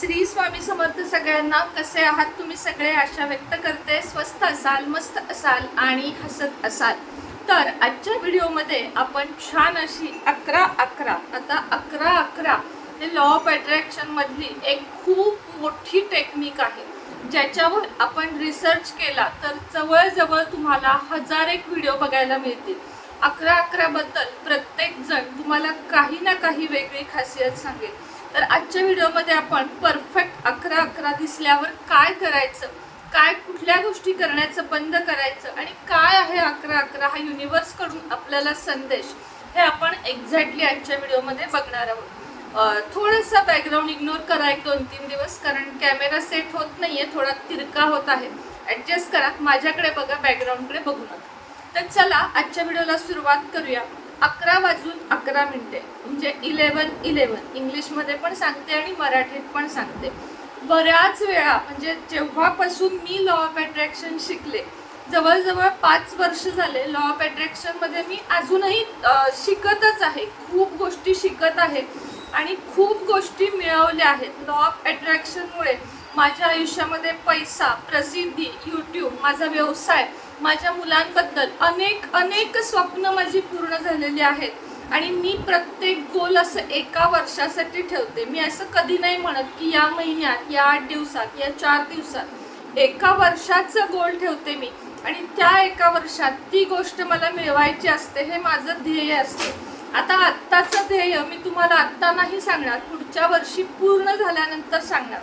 श्री स्वामी समर्थ सगळ्यांना कसे आहात? तुम्ही सगळे आशा व्यक्त करते. स्वस्त असाल मस्त असाल आणि हसत असाल. तर आजच्या व्हिडिओमध्ये आपण छान अशी अकरा अकरा आता अकरा अकरा हे लॉ ऑफ अट्रॅक्शनमधली एक खूप मोठी टेक्निक आहे. ज्याच्यावर आपण रिसर्च केला तर जवळजवळ तुम्हाला हजार एक व्हिडिओ बघायला मिळतील. अकरा अकराबद्दल प्रत्येकजण तुम्हाला काही ना काही वेगळी खासियत सांगेल. तर आजच्या व्हिडिओमध्ये आपण परफेक्ट अकरा अकरा दिसल्यावर काय करायचं? काय कुठल्या गोष्टी करण्याचं बंद करायचं? आणि काय आहे अकरा अकरा हा युनिव्हर्सकडून आपल्याला संदेश? हे आपण एक्झॅक्टली आजच्या व्हिडिओमध्ये बघणार आहोत. थोडंसं बॅकग्राऊंड इग्नोर करा एक दोन तीन दिवस कारण कॅमेरा सेट होत नाही आहे थोडा तिरका होत आहे. ॲडजस्ट करा माझ्याकडे बघा बॅकग्राऊंडकडे बघू नका तर चला आजच्या व्हिडिओला सुरुवात करूया. अकरा वाजून अकरा मिनिटे म्हणजे इलेवन इलेवन इंग्लिशमध्ये पण सांगते आणि मराठीत पण सांगते. बऱ्याच वेळा म्हणजे जेव्हापासून मी लॉ ऑफ अट्रॅक्शन शिकले जवळजवळ पाच वर्ष झाले लॉ ऑफ अट्रॅक्शनमध्ये मी अजूनही शिकतच आहे. खूप गोष्टी शिकत आहे. आणि खूप गोष्टी मिळवल्या आहेत. लॉ ऑफ अट्रॅक्शनमुळे माझ्या आयुष्यामध्ये पैसा प्रसिद्धी यूट्यूब माझा व्यवसाय माझ्या मुलांबद्दल अनेक अनेक स्वप्न माझी पूर्ण झालेली आहेत. आणि मी प्रत्येक गोल असं एका वर्षासाठी ठेवते. मी असं कधी नाही म्हणत की या महिन्यात या आठ दिवसात या चार दिवसात एका वर्षाचं गोल ठेवते मी. आणि त्या एका वर्षात ती गोष्ट मला मिळवायची असते हे माझं ध्येय असते. आता आत्ताचं ध्येय मी तुम्हाला आत्ता नाही सांगणार पुढच्या वर्षी पूर्ण झाल्यानंतर सांगणार.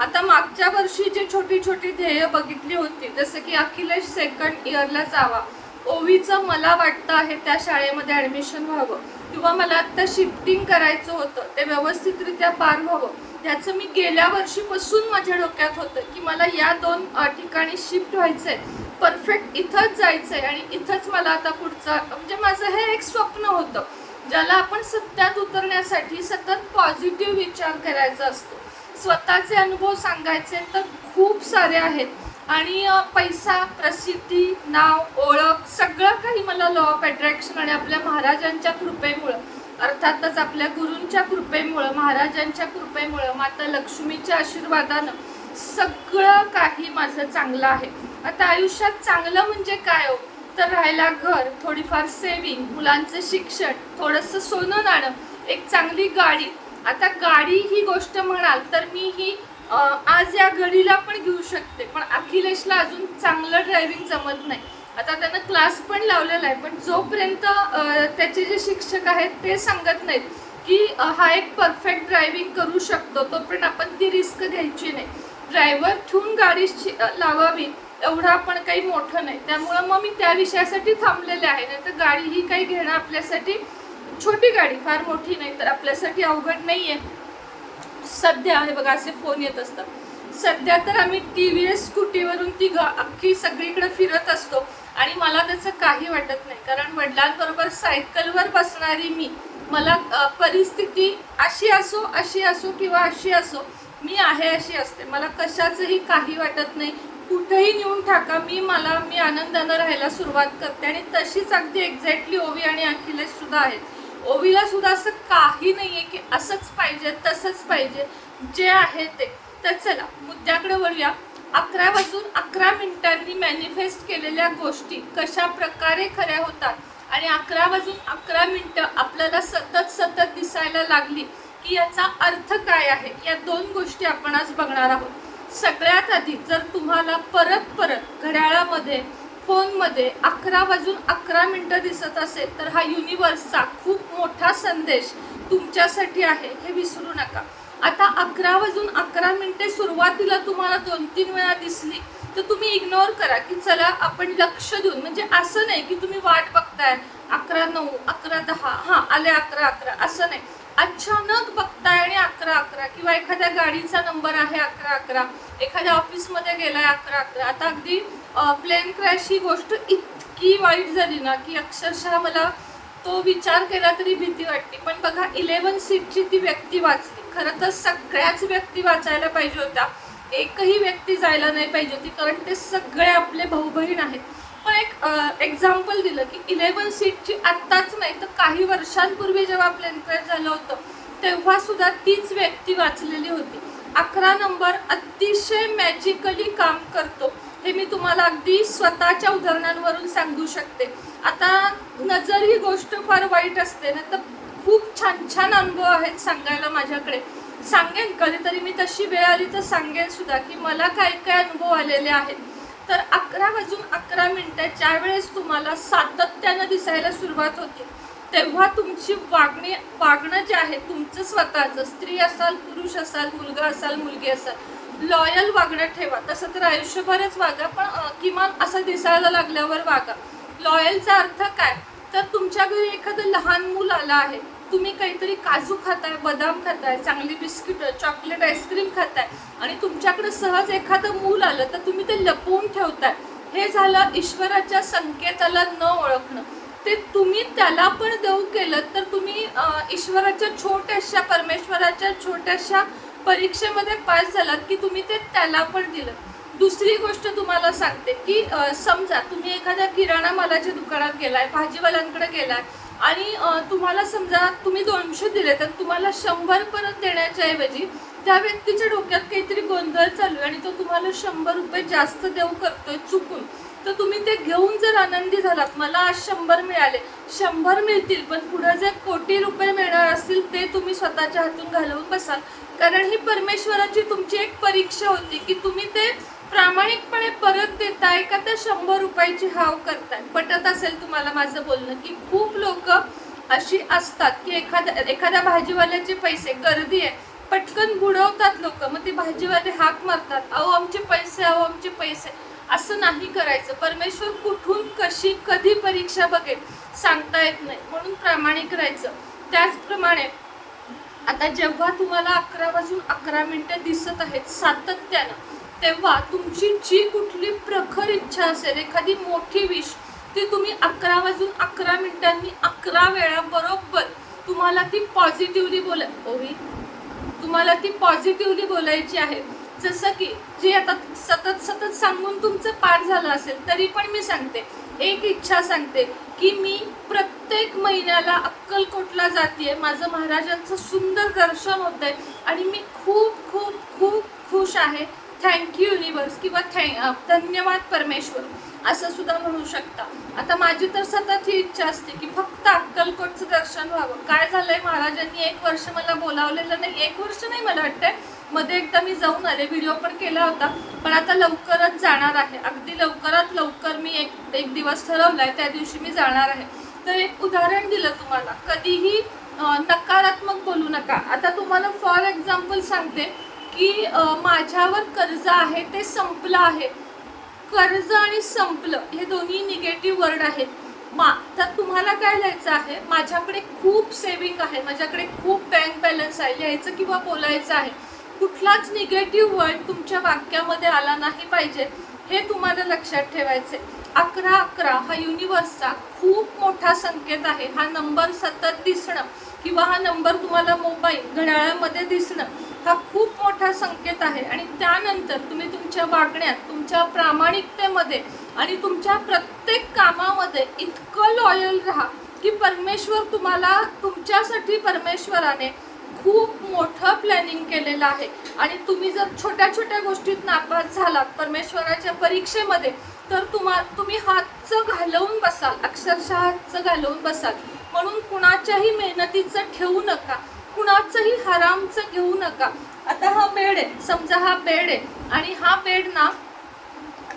आता मागच्या वर्षी जे छोटी छोटी ध्येय बघितली होती जसं की अखिलेश सेकंड इयरला जावा. ओवीचं मला वाटतं आहे त्या शाळेमध्ये ॲडमिशन व्हावं. किंवा मला आत्ता शिफ्टिंग करायचं होतं ते व्यवस्थितरित्या पार व्हावं. ह्याचं मी गेल्या वर्षीपासून माझ्या डोक्यात होतं की मला या दोन ठिकाणी शिफ्ट व्हायचंय. परफेक्ट इथंच जायचंय आणि इथंच मला आता पुढचं म्हणजे माझं हे एक स्वप्न होतं. ज्याला आपण सत्यात उतरण्यासाठी सतत पॉझिटिव्ह विचार करायचा असतो. स्वतःचे अनुभव सांगायचे तर खूप सारे आहेत. आणि पैसा प्रसिद्धी नाव ओळख सगळं काही मला लॉ ऑफ अट्रॅक्शन आणि आपल्या महाराजांच्या कृपेमुळं अर्थातच आपल्या गुरूंच्या कृपेमुळं महाराजांच्या कृपेमुळं माता लक्ष्मीच्या आशीर्वादानं सगळं काही माझं चांगलं आहे. आता आयुष्यात चांगलं म्हणजे काय हो? तर राहायला घर थोडीफार सेविंग मुलांचं शिक्षण थोडंसं सोनं नाणं एक चांगली गाडी आता गाडी ही गोष्ट म्हणाल तर मी ही आज या घडीला पण घेऊ शकते. पण अखिलेशला अजून चांगलं ड्रायव्हिंग जमत नाही. आता त्यानं क्लास पण लावलेला आहे पण जोपर्यंत त्याचे जे शिक्षक आहेत ते सांगत नाहीत की हा एक परफेक्ट ड्रायव्हिंग करू शकतो तोपर्यंत आपण ती रिस्क घ्यायची नाही. ड्रायव्हर ठेवून गाडी लावावी एवढं आपण काही मोठं नाही. त्यामुळं मग मी त्या विषयासाठी थांबलेले आहे. नाही तर गाडी ही काही घेणं आपल्यासाठी छोटी गाडी फार मोठी नाही तर आपल्यासाठी अवघड नाही आहे सध्या हे बघा असे फोन येत असतात. सध्या तर आम्ही टी व्ही एस स्कूटीवरून ती गा अख्खी सगळीकडे फिरत असतो. आणि मला त्याचं काही वाटत नाही. कारण वडिलांबरोबर सायकलवर बसणारी मी मला परिस्थिती अशी असो अशी असो किंवा अशी असो मी आहे अशी असते. मला कशाचंही काही वाटत नाही. कुठेही नेऊन टाका मी मला मी आनंदानं राहायला सुरुवात करते. आणि तशीच अगदी एक्झॅक्टली ओवी आणि अखिलेश सुद्धा आहेत. ओवीला सुद्धा असं काही नाही आहे की असंच पाहिजे तसंच पाहिजे. जे आहे ते. तर चला मुद्द्याकडे वळूया. अकरा वाजून अकरा मिनिटांनी मॅनिफेस्ट केलेल्या गोष्टी कशा प्रकारे खऱ्या होतात? आणि अकरा वाजून अकरा मिनटं आपल्याला सतत सतत दिसायला लागली की याचा अर्थ काय आहे? या दोन गोष्टी आपण आज बघणार आहोत. सगळ्यात आधी जर तुम्हाला परत परत घड्याळामध्ये फोनमध्ये अकरा वाजून अकरा मिनटं दिसत असेल तर हा युनिवर्सचा खूप मोठा संदेश तुमच्यासाठी आहे हे विसरू नका. आता अकरा वाजून अकरा मिनटे सुरुवातीला तुम्हाला दोन तीन वेळा दिसली तर तुम्ही इग्नोर करा की चला आपण लक्ष देऊन म्हणजे असं नाही की तुम्ही वाट बघताय अकरा नऊ अकरा दहा हां आले अकरा अकरा असं नाही. अचानक बघताय आणि अकरा अकरा किंवा एखाद्या गाडीचा नंबर आहे अकरा अकरा एखाद्या ऑफिसमध्ये गेलाय अकरा अकरा. आता अगदी प्लेन क्रॅश ही गोष्ट इतकी वाईट झाली ना की अक्षरशः मला तो विचार केला तरी भीती वाटते. पण बघा इलेवन सीटची ती व्यक्ती वाचली. खरं तर सगळ्याच व्यक्ती वाचायला पाहिजे होत्या. एकही व्यक्ती जायला नाही पाहिजे होती कारण ते सगळे आपले भाऊ बहीण आहेत. पण एक एक्झाम्पल दिलं की इलेवन सीटची आत्ताच नाही तर काही वर्षांपूर्वी जेव्हा आपलं एन्क्वायर झालं होतं तेव्हा सुद्धा तीच व्यक्ती वाचलेली होती. अकरा नंबर अतिशय मॅजिकली काम करतो. हे मी तुम्हाला अगदी स्वतःच्या उदाहरणांवरून सांगू शकते. आता नजर ही गोष्ट फार वाईट असते ना तर खूप छान छान अनुभव आहेत सांगायला माझ्याकडे. सांगेन कधीतरी मी तशी वेळ आली तर सांगेन सुद्धा की मला काय काय अनुभव आलेले आहेत. तर अकरा वाजून अकरा मिनटं ज्या वेळेस तुम्हाला सातत्यानं दिसायला सुरुवात होते तेव्हा तुमची वागणी वागणं जे आहे तुमचं स्वतःचं स्त्री असाल पुरुष असाल मुलगा असाल मुलगी असाल लॉयल वागणं ठेवा. तसं तर आयुष्यभरच वागा पण किमान असं दिसायला लागल्यावर वागा. लॉयलचा अर्थ काय? तर तुमच्या घरी एखादं लहान मूल आलं आहे तुम्ही काहीतरी काजू खाताय बदाम खाताय चांगली बिस्किट चॉकलेट आईस्क्रीम खाताय आणि तुमच्याकडे सहज एखादं मूल आलं तर तुम्ही ते लपवून ठेवताय. हे झालं ईश्वराच्या संकेताला न ओळखणं. ते तुम्ही त्याला पण देऊ केलं तर तुम्ही ईश्वराच्या छोट्याशा परमेश्वराच्या छोट्याशा परीक्षेमध्ये पास झालात की तुम्ही ते त्याला पण दिलं. दुसरी गोष्ट तुम्हाला सांगते की समजा तुम्ही एखाद्या किराणा मालाच्या दुकानात गेलाय भाजीवाल्यांकडे गेलाय आणि तुम्हाला समजा तुम्ही दोनशे दिले तर तुम्हाला शंभर परत देण्याच्या ऐवजी त्या व्यक्तीच्या डोक्यात काहीतरी गोंधळ चालू आहे आणि तो तुम्हाला शंभर रुपये जास्त देऊ करतोय चुकून. तर तुम्ही ते घेऊन जर आनंदी झालात मला आज शंभर मिळाले शंभर मिळतील पण पुढे जे कोटी रुपये मिळणार असतील ते तुम्ही स्वतःच्या हातून घालवून बसाल. कारण ही परमेश्वराची तुमची एक परीक्षा होती की तुम्ही ते प्रामाणिकपणे परत देताय का? त्या शंभर रुपयाची हाव करताय. पटत असेल तुम्हाला माझं बोलणं की खूप लोक अशी असतात की एखाद्या एखाद्या भाजीवाल्याचे पैसे गर्दी आहे. पटकन बुडवतात लोक. मग ते भाजीवाले हाक मारतात. अहो आमचे पैसे अहो आमचे पैसे. असं नाही करायचं. परमेश्वर कुठून कशी कधी परीक्षा बघेल सांगता येत नाही. म्हणून प्रामाणिक राहायचं. त्याचप्रमाणे आता जेव्हा तुम्हाला अकरा वाजून अकरा मिनिटं दिसत आहेत सातत्यानं तेव्हा तुमची जी कुठली प्रखर इच्छा असेल एखादी मोठी विश ती तुम्ही अकरा वाजून अकरा मिनिटांनी अकरा वेळा बरोबर तुम्हाला ती पॉझिटिव्हली बोला ओही तुम्हाला ती पॉझिटिव्हली बोलायची आहे. जसं की जे आता सतत सतत सांगून तुमचं पार झालं असेल तरी पण मी सांगते. एक इच्छा सांगते की मी प्रत्येक महिन्याला अक्कलकोटला जाते माझं महाराजांचं सुंदर दर्शन होतं आहे आणि मी खूप खूप खूप खुश आहे. थँक्यू युनिवर्स किंवा थँक धन्यवाद परमेश्वर. असं सुद्धा म्हणू शकता. आता माझी तर सतत ही इच्छा असते की फक्त अक्कलकोटचं दर्शन व्हावं. काय झालंय महाराजांनी एक वर्ष मला बोलावलेलं नाही. एक वर्ष नाही मला वाटतंय. मध्ये एकदा मी जाऊन आले व्हिडिओ पण केला होता. पण आता लवकरच जाणार आहे. अगदी लवकरात लवकर मी एक एक दिवस ठरवलाय. त्या दिवशी मी जाणार आहे. तर एक उदाहरण दिलं तुम्हाला. कधीही नकारात्मक बोलू नका. आता तुम्हाला फॉर एक्झाम्पल सांगते. की माझ्यावर कर्ज आहे ते संपलं आहे. कर्ज आणि संपलं हे दोन्ही निगेटिव्ह वर्ड आहेत. मा तर तुम्हाला काय लिहायचं आहे? माझ्याकडे खूप सेविंग आहे. माझ्याकडे खूप बँक बॅलन्स आहे. लिहायचं किंवा बोलायचं आहे. कुठलाच निगेटिव्ह वर्ड तुमच्या वाक्यामध्ये आला नाही पाहिजे. हे तुम्हाला लक्षात ठेवायचे अकरा अकरा हा युनिवर्सचा खूप मोठा संकेत आहे. हा नंबर सतत दिसणं. किंवा हा नंबर तुम्हाला मोबाईल घड्याळामध्ये दिसणं हा खूप मोठा संकेत आहे. आणि त्यानंतर तुम्ही तुमच्या वागण्यात तुमच्या प्रामाणिकतेमध्ये आणि तुमच्या प्रत्येक कामामध्ये इतकं लॉयल राहा की परमेश्वर तुम्हाला तुमच्यासाठी परमेश्वराने खूप मोठं प्लॅनिंग केलेलं आहे. आणि तुम्ही जर छोट्या छोट्या गोष्टीत नापास झालात परमेश्वराच्या परीक्षेमध्ये तर तुम्हा तुम्ही हातचं घालवून बसाल अक्षरशः हातचं घालवून बसाल. म्हणून कुणाच्याही मेहनतीचं ठेवू नका. कुणाचंही हरामचं घेऊ नका. आता हा बेड आहे. समजा हा बेड आहे. आणि हा बेड ना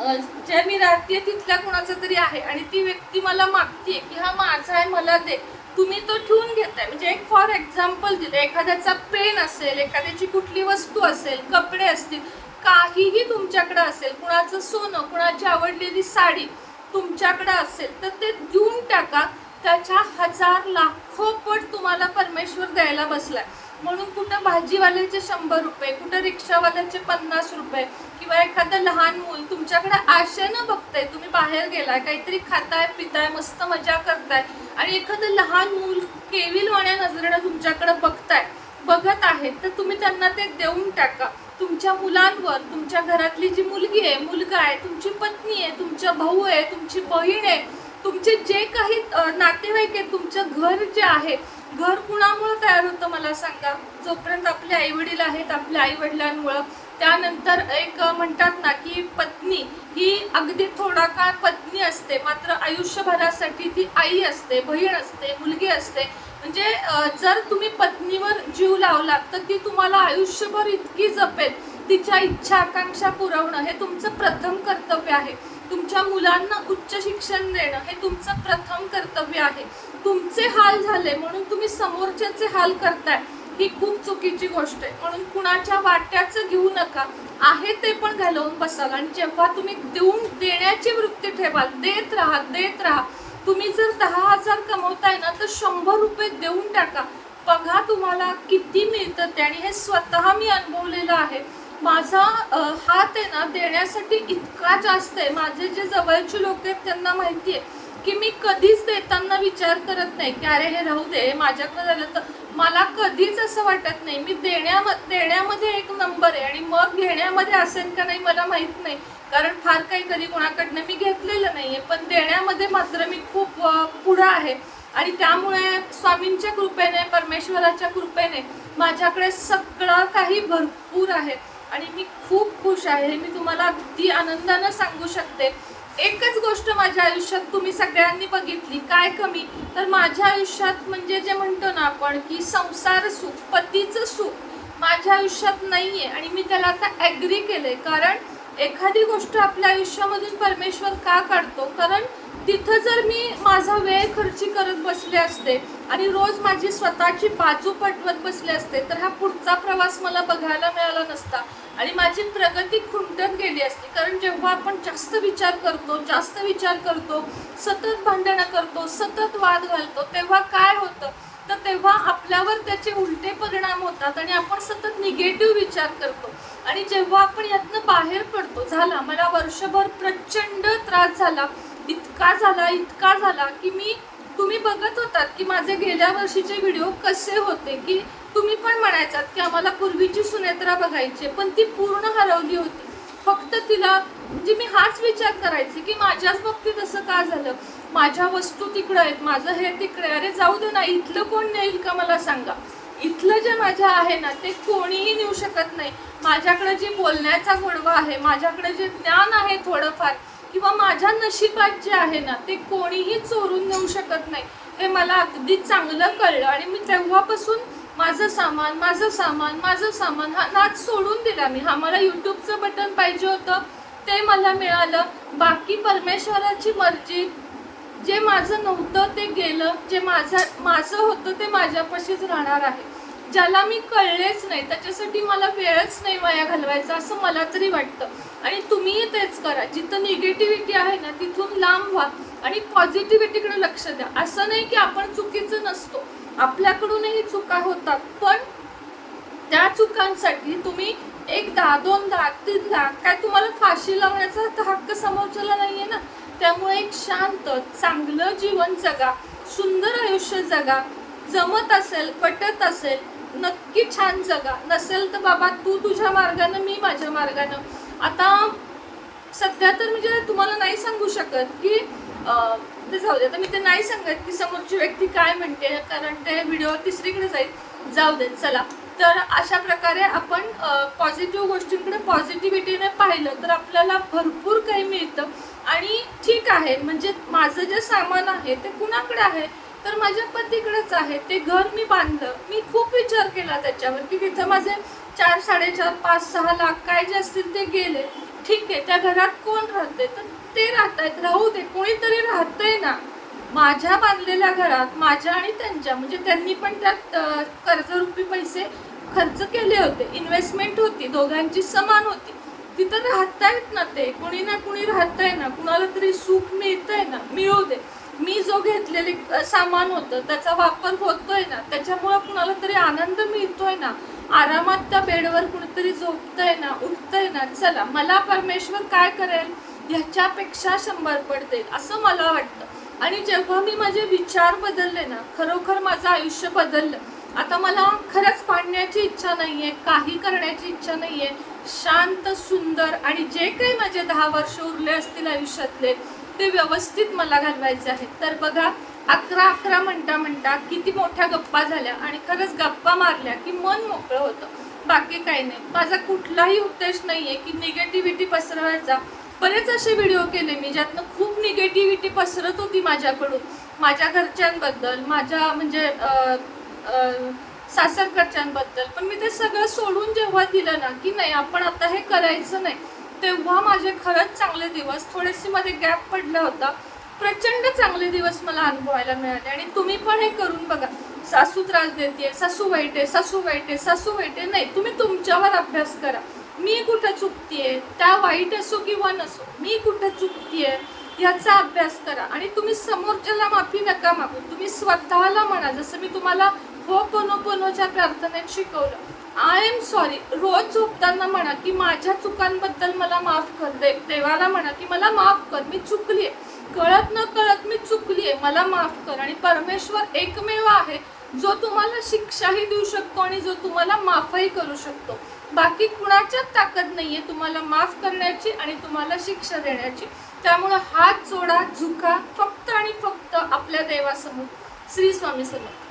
जे ज्या मी राहते तिथल्या कुणाचा तरी आहे. आणि ती व्यक्ती मला मागते की हा माझा आहे मला दे. तुम्ही तो ठेवून घेताय. म्हणजे एक फॉर एक्झाम्पल दिलं एखाद्याचा पेन असेल एखाद्याची कुठली वस्तू असेल कपडे असतील काहीही तुमच्याकडं असेल कुणाचं सोनं कुणाची आवडलेली साडी तुमच्याकडं असेल तर ते देऊन टाका. त्याच्या हजार लाखो पट तुम्हाला परमेश्वर द्यायला बसलाय. म्हणून कुठं भाजीवाल्याचे शंभर रुपये कुठं रिक्षावाल्याचे पन्नास रुपये किंवा एखादं लहान मूल तुमच्याकडे आशेनं बघतंय तुम्ही बाहेर गेलाय काहीतरी खाताय पिताय मस्त मजा करताय आणि एखादं लहान मूल केविलवाण्या नजरेनं तुमच्याकडे बघताय बघत आहे तर तुम्ही त्यांना ते देऊन टाका. तुमच्या मुलांवर तुमच्या घरातली जी मुलगी आहे मुलगा आहे तुमची पत्नी आहे तुमचा भाऊ आहे तुमची बहीण आहे तुमचे जे काही नातेवाईक आहेत तुमचं घर जे आहे घर कुणामुळं तयार होतं मला सांगा? जोपर्यंत आपले आईवडील आहेत आपल्या आईवडिलांमुळं. त्यानंतर एक म्हणतात ना की पत्नी ही अगदी थोडा काळ पत्नी असते. मात्र आयुष्यभरासाठी ती आई असते बहीण असते मुलगी असते. म्हणजे जर तुम्ही पत्नीवर जीव लावलात तर ती तुम्हाला आयुष्यभर इतकी जपेल. तिच्या इच्छा आकांक्षा पुरवणं हे तुमचं प्रथम कर्तव्य आहे. तुमच्या मुलांना उच्च शिक्षण देणं हे तुमचं प्रथम कर्तव्य आहे. तुमचे हाल झाले म्हणून तुम्ही समोरच्याचे हाल करताय ही खूप चुकीची गोष्ट आहे. म्हणून कुणाच्या वाट्याचं घेऊ नका. आहे ते पण घालवून बसाल आणि जेव्हा तुम्ही देऊन देण्याची वृत्ती ठेवाल देत राहा देत राहा. तुम्ही जर दहा हजार कमवताय ना तर शंभर रुपये देऊन टाका. बघा तुम्हाला किती मिळतं ते आणि हे स्वतः मी अनुभवलेलं आहे. माझा हात आहे ना देण्यासाठी इतका जास्त आहे. माझे जे जवळचे लोक आहेत त्यांना माहिती आहे की मी कधीच देताना विचार करत नाही की अरे हे राहू दे माझ्याकडे झालं तर. मला कधीच असं वाटत नाही. मी देण्या देण्यामध्ये एक नंबर आहे आणि मग घेण्यामध्ये असेल का नाही मला माहीत नाही. कारण फार काही कधी कोणाकडनं मी घेतलेलं नाही आहे. पण देण्यामध्ये मात्र मी खूप पुढं आहे. आणि त्यामुळे स्वामींच्या कृपेने परमेश्वराच्या कृपेने माझ्याकडे सगळं काही भरपूर आहे. आणि मी खूप खुश आहे. मी तुम्हाला अगदी आनंदानं सांगू शकते. एकच गोष्ट माझ्या आयुष्यात तुम्ही सगळ्यांनी बघितली काय कमी? तर माझ्या आयुष्यात म्हणजे जे म्हणतो ना आपण की संसार सुख पतीचं सुख माझ्या आयुष्यात नाही आहे आणि मी त्याला आता ॲग्री केलंय. कारण एखादी गोष्ट आपल्या आयुष्यामधून परमेश्वर का काढतो? कारण तिथं जर मी माझा वेळ खर्ची करत बसले असते आणि रोज माझी स्वतःची बाजू पटवत बसले असते तर हा पुढचा प्रवास मला बघायला मिळाला नसता. आणि माझी प्रगती खुंटत गेली असती. कारण जेव्हा आपण जास्त विचार करतो जास्त विचार करतो सतत भांडणं करतो सतत वाद घालतो तेव्हा काय होतं? तर तेव्हा आपल्यावर त्याचे उलटे परिणाम होतात आणि आपण सतत निगेटिव्ह विचार करतो. आणि जेव्हा आपण यातनं बाहेर पडतो झाला मला वर्षभर प्रचंड त्रास झाला. इतका झाला इतका झाला की मी तुम्ही बघत होतात की माझे गेल्या वर्षीचे व्हिडिओ कसे होते की तुम्ही पण म्हणायचात की आम्हाला पूर्वीची सुनेत्रा बघायची पण ती पूर्ण हरवली होती. फक्त तिला म्हणजे मी हाच विचार करायचे की माझ्याच बाबतीत असं का झालं? माझ्या वस्तू तिकडं आहेत माझं हे तिकडे अरे जाऊ दे ना इथलं कोण नेईल का मला सांगा? इथलं जे माझ्या आहे ना ते कोणीही नेऊ शकत नाही. माझ्याकडे जे बोलण्याचा गोडवा आहे माझ्याकडे जे ज्ञान आहे थोडंफार किंवा माझ्या नशिबात जे आहे ना ते कोणीही चोरून नेऊ शकत नाही. हे मला अगदी चांगलं कळलं आणि मी तेव्हापासून माझं सामान माझं सामान माझं सामान हा नाच सोडून दिला मी. हा मला यूट्यूबचं बटन पाहिजे होतं ते मला मिळालं. बाकी परमेश्वराची मर्जी जे माझं नव्हतं ते गेलं जे माझं माझं होतं ते माझ्यापाशीच राहणार आहे. ज्याला मी कळलेच नाही त्याच्यासाठी मला वेळच नाही वाया घालवायचा असं मला तरी वाटतं. आणि तुम्हीही तेच करा. जिथं निगेटिव्हिटी आहे ना तिथून लांब व्हा आणि पॉझिटिव्हिटीकडे लक्ष द्या. असं नाही की आपण चुकीचं नसतो. आपल्याकडूनही चुका होतात पण त्या चुकांसाठी तुम्ही एकदा दोनदा तीनदा काय तुम्हाला फाशी लावण्याचा तर हक्क समोरच्याला नाही आहे ना. त्यामुळे एक शांत चांगलं जीवन जगा सुंदर आयुष्य जगा. जमत असेल पटत असेल नक्की छान जगा. नसेल तर बाबा तू तुझ्या मार्गानं मी माझ्या मार्गानं. आता सध्या तर म्हणजे तुम्हाला नाही सांगू शकत की ते जाऊ दे आता मी ते नाही सांगत की समोरची व्यक्ती काय म्हणते कारण ते व्हिडिओ तिसरीकडे जाईल. जाऊ दे चला. तर अशा प्रकारे आपण पॉझिटिव्ह गोष्टींकडे पॉझिटिव्हिटीने पाहिलं तर आपल्याला भरपूर काही मिळतं. आणि ठीक आहे म्हणजे माझं जे सामान आहे ते कुणाकडे आहे? तर माझ्या पतीकडेच आहे. ते घर मी बांधलं. मी खूप विचार केला त्याच्यावर की तिथं माझे चार साडेचार पाच सहा लाख काय जे असतील ते गेले. ठीक आहे त्या घरात कोण राहते तर ते राहत आहेत राहू दे कोणीतरी राहतंय ना. माझ्या बांधलेल्या घरात माझ्या आणि त्यांच्या म्हणजे त्यांनी पण त्यात कर्जरूपी पैसे खर्च केले होते. इन्व्हेस्टमेंट होती दोघांची समान होती. तिथं राहतायत ना ते. कुणी ना कुणी राहतंय ना. कुणाला तरी सुख मिळतंय ना. मिळू दे. मी जो घेतलेले सामान होतं त्याचा वापर होतोय ना त्याच्यामुळं कुणाला तरी आनंद मिळतोय ना. आरामात त्या बेडवर कुणीतरी झोपतंय ना उठतंय ना चला मला परमेश्वर काय करेल? ह्याच्यापेक्षा शंभर पडते असं मला वाटतं. आणि जेव्हा मी माझे विचार बदलले ना खरोखर माझं आयुष्य बदललं. आता मला खरंच पाडण्याची इच्छा नाही आहे काही करण्याची इच्छा नाही आहे शांत सुंदर आणि जे काही माझे दहा वर्ष उरले असतील आयुष्यातले ते व्यवस्थित मला घालवायचे आहेत. तर बघा अकरा अकरा म्हणता म्हणता किती मोठ्या गप्पा झाल्या आणि खरंच गप्पा मारल्या की मन मोकळं होतं. बाकी काही नाही. माझा कुठलाही उद्देश नाही आहे की निगेटिव्हिटी पसरवायचा. बरेच असे व्हिडिओ केले मी ज्यातनं खूप निगेटिव्हिटी पसरत होती माझ्याकडून. माझ्या घरच्यांबद्दल माझ्या म्हणजे अं, सासरकडच्यांबद्दल. पण मी ते सगळं सोडून जेव्हा दिलं ना की नाही आपण आता हे करायचं नाही. तेव्हा माझे खरंच चांगले दिवस थोडेसे मध्ये गॅप पडला होता. प्रचंड चांगले दिवस मला अनुभवायला मिळाले. आणि तुम्ही पण हे करून बघा. सासू त्रास देते सासू वाईट आहे सासू वाईट आहे सासू वाईट आहे. नाही तुम्ही तुमच्यावर अभ्यास करा. मी कुठं चुकतीये त्या वाईट असो किंवा नसो मी कुठं चुकतीये ह्याचा अभ्यास करा. आणि तुम्ही समोरच्याला माफी नका मागू. तुम्ही स्वतःला म्हणा. जसं मी तुम्हाला हो पोनो पोनोच्या प्रार्थनेत शिकवलं. आय एम सॉरी रोज झोपताना म्हणा की माझ्या चुकांबद्दल मला माफ कर. दे देवाला म्हणा की मला माफ कर. मी चुकली आहे कळत न कळत मी चुकली आहे मला माफ कर. आणि परमेश्वर एकमेव आहे. जो तुम्हाला शिक्षाही देऊ शकतो आणि जो तुम्हाला माफही करू शकतो. बाकी कुणाच्याच ताकद नाही आहे तुम्हाला माफ करण्याची आणि तुम्हाला शिक्षा देण्याची. त्यामुळं हात जोडा झुका फक्त आणि फक्त आपल्या देवासमोर. श्री स्वामी समर्थ.